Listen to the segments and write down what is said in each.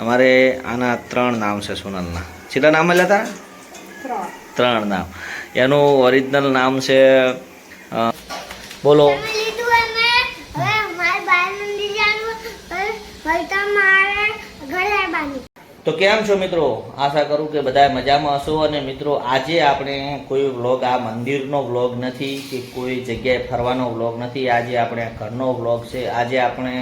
અમારે આના ત્રણ નામ છે સોનલના. કેટલા નામ મળ્યા હતા ત્રણ નામ. એનું ઓરિજિનલ નામ છે બોલો. તો કેમ છો મિત્રો? આશા કરું કે બધા મજામાં હશો અને મિત્રો, આજે આપણે કોઈ વ્લોગ, આ મંદિરનો વ્લોગ નથી કે કોઈ જગ્યાએ ફરવાનો વ્લોગ નથી. આજે આપણે ઘરનો વ્લોગ છે. આજે આપણે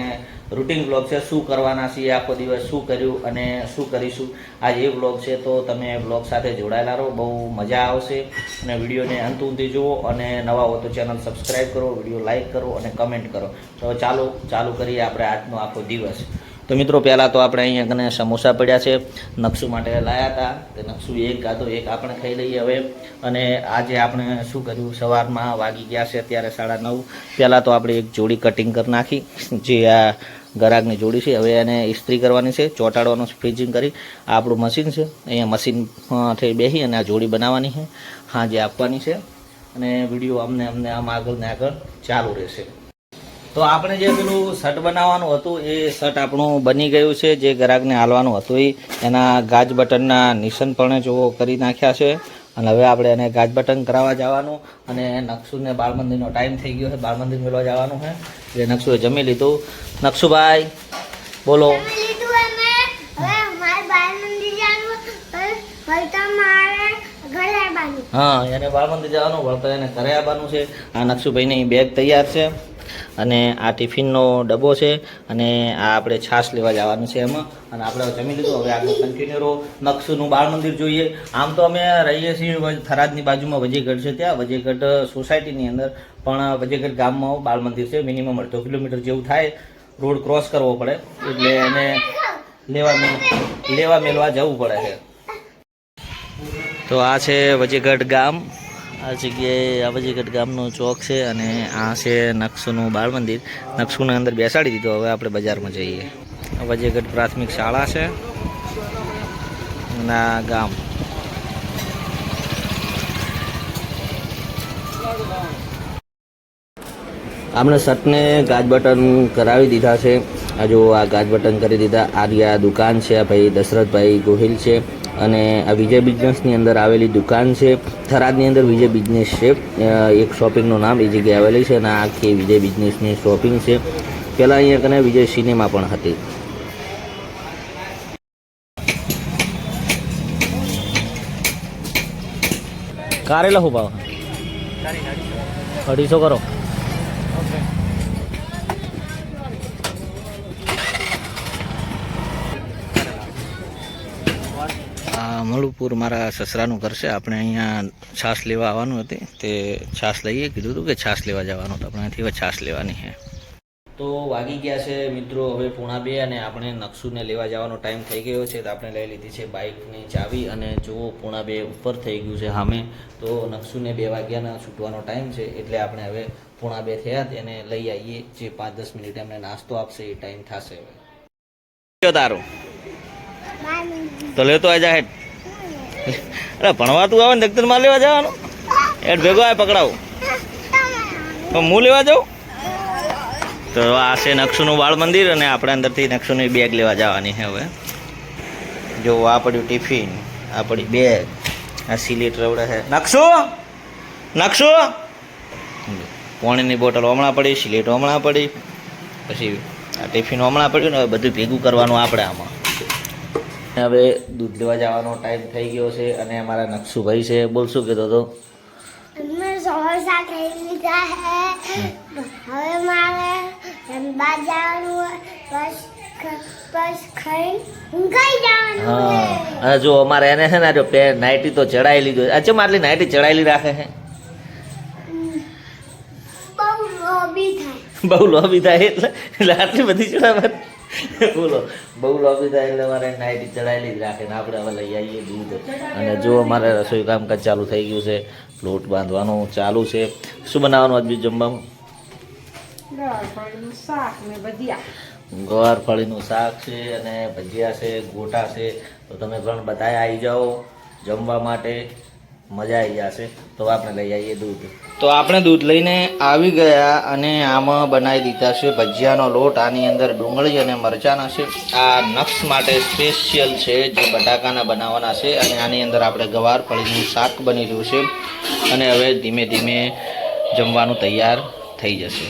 રૂટિન વ્લોગ છે. શું કરવાના છીએ આખો દિવસ, શું કર્યું અને શું કરીશું. આજે એ વ્લોગ છે તો તમે વ્લોગ સાથે જોડાયેલા રહો. બહુ મજા આવશે. અને વિડીયોને અંત સુધી જુઓ અને નવા હો તો ચેનલ સબસ્ક્રાઈબ કરો, વીડિયો લાઇક કરો અને કમેન્ટ કરો. તો ચાલો, ચાલુ કરીએ આપણે આજનો આખો દિવસ. તો મિત્રો, પહેલાં તો આપણે અહીંયા કને સમોસા પડ્યા છે. નકશુ માટે લાયા હતા. તે નકશું એક કાધો એક આપણે ખાઈ લઈએ હવે. અને આજે આપણે શું કર્યું? સવારમાં વાગી ગયા છે અત્યારે સાડા નવ. પહેલાં તો આપણે એક જોડી કટિંગ કરી નાખી, જે આ ગરાગની જોડી છે. હવે એને ઇસ્ત્રી કરવાની છે, ચોંટાડવાનું ફ્રીઝિંગ કરી. આપણું મશીન છે. અહીંયા મશીનથી બેસી અને આ જોડી બનાવવાની છે. હાજે આપવાની છે. અને વીડિયો અમને અમને આમ આગળ ને આગળ ચાલુ રહેશે. તો આપણે જે પેલું શર્ટ બનાવવાનું હતું એ શર્ટ આપણું બની ગયું છે જે ગ્રાહકને હાલવાનું હતું. એ એના ગાજ બટનના નિશાન પણ જો કરી નાખ્યા છે. અને હવે આપણે એને ગાજ બટન કરાવવા જવાનું. અને નકશુને બાળ મંદિરનો ટાઈમ થઈ ગયો છે બાળ મંદિર મેળવા જવાનું છે. એટલે નકશુએ જમી લીધું. નકશુભાઈ બોલો. હા એને બાળ મંદિર જવાનું વળતર એને ઘરે આવવાનું છે. આ નકશુભાઈની બેગ તૈયાર છે. અને આ ટિફિનનો ડબ્બો છે અને આ આપણે છાશ લેવા જવાનું છે એમાં. અને આપણે જમી લીધું, હવે આગળ કન્ટિન્યુ રહો. નકશુનું બાળ મંદિર જોઈએ. આમ તો અમે રહીએ છીએ થરાદની બાજુમાં વજેગઢ છે ત્યાં. વજેગઢ સોસાયટીની અંદર. પણ વજેગઢ ગામમાં બાળ મંદિર છે મિનિમમ અડધો કિલોમીટર જેવું થાય. રોડ ક્રોસ કરવો પડે. એટલે એને લેવા લેવા મેલવા જવું પડે છે. તો આ છે વજેગઢ ગામ. આ જગ્યાએ આ ગામનો ચોક છે અને આ છે નકશુનું બાળ મંદિર. નકશુને અંદર બેસાડી દીધો. હવે આપણે બજારમાં જઈએ. આ પ્રાથમિક શાળા છે. અને ગામ. આપણે શર્ટને ગાજ બટન કરાવી દીધા છે. આ જો આ ગાજ બટન કરી દીધા. આ દુકાન છે આ ભાઈ, દશરથભાઈ ગોહિલ છે. અને આ વિજય બિઝનેસની અંદર આવેલી દુકાન છે. થરાદની અંદર વિજય બિઝનેસ છે. એક શોપિંગનું નામ એ જગ્યાએ આવેલી છે અને આખી વિજય બિઝનેસની શોપિંગ છે. પહેલાં અહીંયા કને વિજય સિનેમા પણ હતી. કારેલા શું ભાવ? અઢીસો કરો. આ મળુપુર મારા સસરાનું ઘર છે. આપણે અહીંયા છાશ લેવા આવવાનું હતી. તે છાશ લઈએ. કીધું હતું કે છાશ લેવા જવાનું હતું. આપણે અહીંથી હવે છાશ લેવાની છે. તો વાગી ગયા છે મિત્રો હવે પૂણા બે અને આપણે નકશુને લેવા જવાનો ટાઈમ થઈ ગયો છે. તો આપણે લઈ લીધી છે બાઇકની ચાવી અને જુઓ પૂણા બે ઉપર થઈ ગયું છે સામે તો નકશુને બે વાગ્યાના છૂટવાનો ટાઈમ છે. એટલે આપણે હવે પૂણા બે થયા તેને લઈ આવીએ. જે પાંચ દસ મિનિટ એમને નાસ્તો આપશે એ ટાઈમ થશે હવે. તારું. તો લેતો આ જાહેર અરે, ભણવા તું આવે ને દખ્તરમાં લેવા જવાનું? એટ ભેગો આવે પકડાવું. તો હું લેવા જાઉં? તો આ છે નકશુનું બાળ મંદિર અને આપણે અંદરથી નકશુની બેગ લેવા જવાની છે હવે. જો, આ પડ્યું ટિફિન આ પડી બેગ આ સિલેટ રવડે છે. નકશો? નકશો? પાણીની બોટલ હમણાં પડી, સિલેટ હમણાં પડી. પછી આ ટિફિન હમણાં પડ્યું ને હવે બધું ભેગું કરવાનું આપણે આમાં. હવે દૂધ લેવા જવાનો ટાઈમ થઈ ગયો છે અને અમારા નકશુભાઈ છે. બોલ શું કીધો તો સમોસા ખાઈ લીધા હે. હવે મારે રમવા જવાનું બસ બસ ખાઈ ઊંઘાઈ જવાનું હા. અને જો અમારે એને છે ને જો પે નાઇટી તો ચડાયેલી લીધો અચ્છા માટલી નાઇટી ચડાયેલી રાખે છે? બહુ લોબી થાય. બહુ લોબી થાય એટલે એટલે આટલી બધી ચડાવવાની બોલો બહુ લોબી થાય એટલે અમારે નાઇટી ચડાયેલી જ રાખે ને આપણે હવે લઈ આવીએ દૂધ. અને જો અમારે રસોઈ કામકાજ ચાલુ થઈ ગયું છે લોટ બાંધવાનું ચાલુ છે. શું બનાવવાનું આજ બીજું જમવામાં? ગોવારફળીનું શાક છે અને ભજીયા છે ગોટા છે. તો તમે પણ બધા આવી જાઓ જમવા માટે. મજા આવી જશે તો આપણે લઈ આવીએ દૂધ. તો આપણે દૂધ લઈને આવી ગયા અને આમાં બનાવી દીધા છે ભજીયાનો લોટ. આની અંદર ડુંગળી અને મરચાંના છે. આ નક્સ માટે સ્પેશિયલ છે જે બટાકાના બનાવવાના છે અને આની અંદર આપણે ગવાર ફળીનું શાક બની રહ્યું છે. અને હવે ધીમે ધીમે જમવાનું તૈયાર થઈ જશે.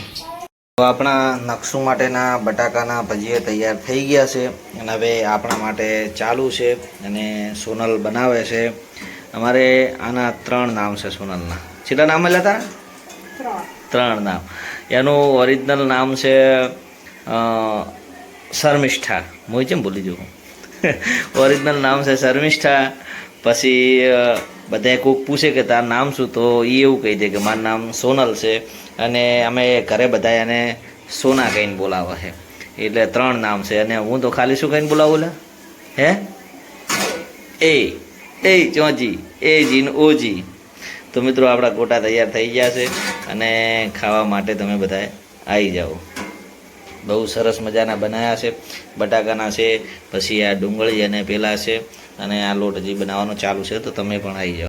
તો આપણા નકશું માટેના બટાકાના ભજીયા તૈયાર થઈ ગયા છે. અને હવે આપણા માટે ચાલુ છે અને સોનલ બનાવે છે. અમારે આના ત્રણ નામ છે સોનલના. કેટલા નામ મળ્યા તારા? ત્રણ. નામ. એનું ઓરિજિનલ નામ છે શર્મિષ્ઠા. હું કેમ ભૂલી જઉં? ઓરિજિનલ નામ છે શર્મિષ્ઠા. પછી બધાએ કોઈક પૂછે કે તારું નામ શું? તો એ એવું કહી દે કે મારું નામ સોનલ છે અને અમે ઘરે બધા એને સોના કહીને બોલાવે છે. એટલે ત્રણ નામ છે. અને હું તો ખાલી શું કહીને બોલાવું લે? હે? એ. એ ચોજી, એ જી ને ઓજી. તો મિત્રો, આપણા ગોટા તૈયાર થઈ ગયા છે અને ખાવા માટે તમે બધાએ આવી જાઓ. બહુ સરસ મજાના બનાવ્યા છે, બટાકાના છે, પછી આ ડુંગળી અને પેલા છે, અને આ લોટ હજી બનાવવાનો ચાલુ છે, તો તમે પણ આવી જાઓ.